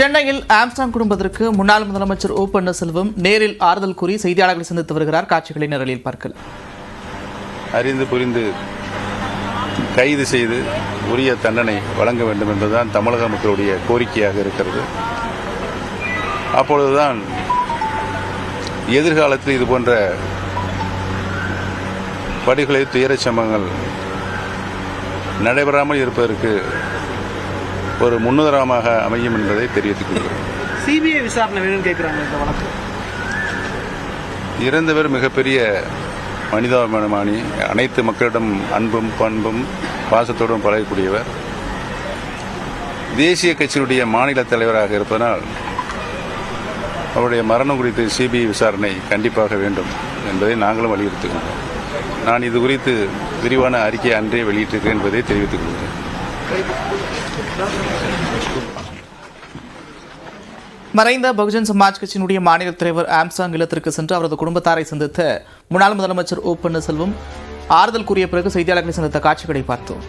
சென்னையில் ஆம்ஸ்டாங் குடும்பத்திற்கு முன்னாள் முதலமைச்சர் ஓ பன்னீர்செல்வம் நேரில் ஆறுதல் கூறி செய்தியாளர்களை சந்தித்து வருகிறார். காட்சிகளை நிரலில் பார்க்கலாம் அறிந்து புரிந்து கைது செய்து உரிய தண்டனை வழங்க வேண்டும் என்பதுதான் தமிழக மக்களுடைய கோரிக்கையாக இருக்கிறது. அப்பொழுதுதான் எதிர்காலத்தில் இது போன்ற படுகொலை துயரச் சம்பவங்கள் நடைபெறாமல் இருப்பதற்கு ஒரு முன்னுதாரணமாக அமையும் என்பதை தெரிவித்துக் கொள்கிறேன். சிபிஐ விசாரணை வேணும்னு கேட்குறாங்க இந்த வழக்கு. இறந்தவர் மிகப்பெரிய மனிதாபிமானி அனைத்து மக்களிடம் அன்பும் பண்பும் பாசத்தோடும் பழகக்கூடியவர். தேசிய கட்சியினுடைய மாநில தலைவராக இருப்பதனால் அவருடைய மரணம் குறித்து சிபிஐ விசாரணை கண்டிப்பாக வேண்டும் என்பதை நாங்களும் வலியுறுத்துகின்றோம். நான் இது குறித்து விரிவான அறிக்கை அன்றே வெளியிட்டிருக்கிறேன் என்பதை தெரிவித்துக் கொள்கிறேன். மறைந்த பகுஜன் சமாஜ் கட்சியினுடைய மாநில தலைவர் ஆம்சாங் இல்லத்திற்கு சென்று அவரது குடும்பத்தாரை சந்தித்த முன்னாள் முதலமைச்சர் ஓ பன்னீர்செல்வம் ஆறுதல் கூறிய பிறகு செய்தியாளர்களை சந்தித்த காட்சிகளை பார்த்தோம்.